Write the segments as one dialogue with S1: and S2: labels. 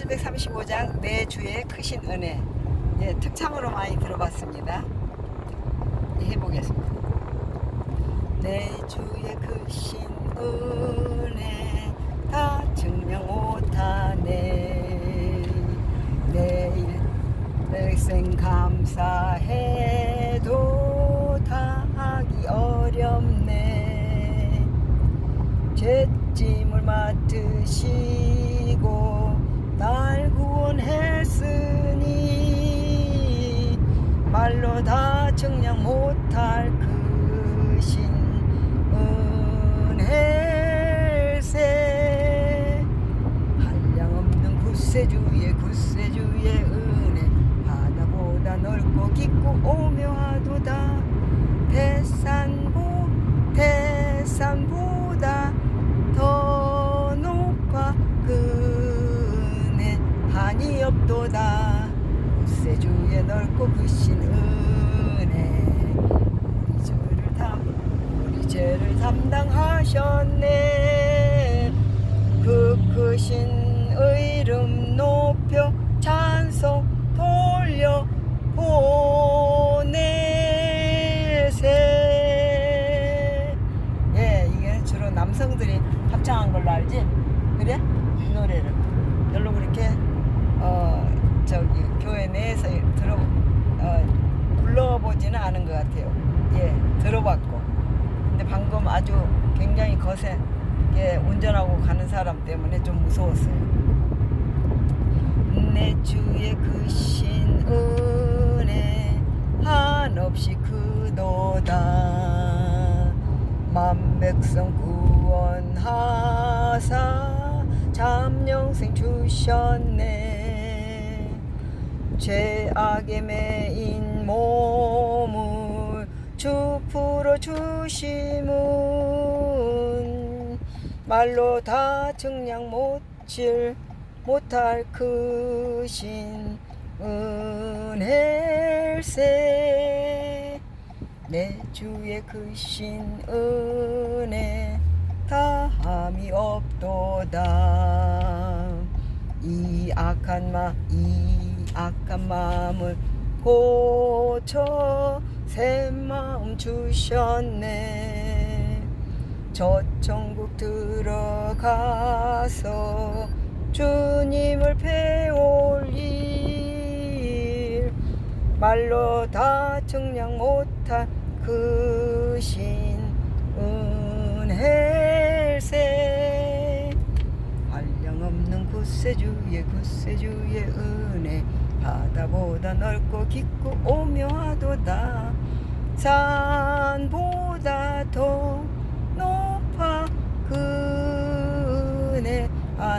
S1: 735장 내 주의 크신 은혜 예, 특창으로 많이 들어봤습니다. 예, 해보겠습니다. 내 주의 크신 은혜 다 증명 못하네 내일 내생 감사해도 다 하기 어렵네 죄짐을 맡으시 못할 크신 은혜세. 한량없는 구세주의 구세주의 은혜. 바다보다 넓고 깊고 오묘하도다. 대산보 대산보다. 더 높아 그네 한이 없도다. 구세주의 넓고 크신 은혜 우리 죄를 담 우리 죄를 담당하셨네. 그 크신 이름 높여 찬송 돌려 보내세. 예 이게 주로 남성들이 합창한 걸로 알지? 그래? 이 노래를. 별로 그렇게 어 저기 교회 내에서 들어 어 불러보지는 않은 것 같아요. 예 들어봤고 거세 게 운전하고 가는 사람 때문에 좀 무서웠어요. 내 주의 크신 은혜 한없이 크도다 만백성 구원하사 잠영생 주셨네 죄악에 매인 몸을 주 풀어 주심은 말로 다 증량 못질 못할 크신 은혜세. 내 주의 크신 은혜 다함이 없도다. 이 악한 마이 악한 마음을 고쳐 새 마음 주셨네 저 천국 들어가서 주님을 배울 일. 말로 다 증량 못한 크신 은혜세. 한량없는 구세주의 구세주의 은혜. 바다보다 넓고 깊고 오묘하도다. 산보다 더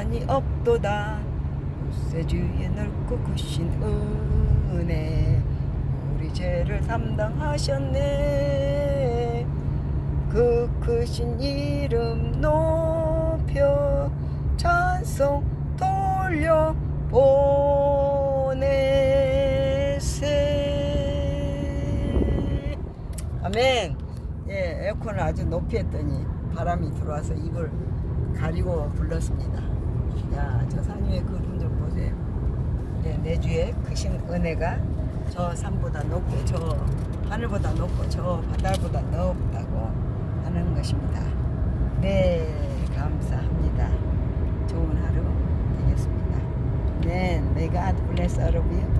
S1: 아니 없도다. 구세주의 넓고 크신 은혜. 우리 죄를 담당하셨네. 그 크신 이름 높여 찬송 돌려 보내세. 아멘. 예 에어컨을 아주 높이 했더니 바람이 들어와서 입을 가리고 불렀습니다 야 저 산 위에 그름 좀 보세요 예, 내주에 크신 은혜가 저 산보다 높고 저 하늘보다 높고 저 바다보다 높다고 하는 것입니다. 네, 감사합니다. 좋은 하루 되겠습니다. 네, God bless all.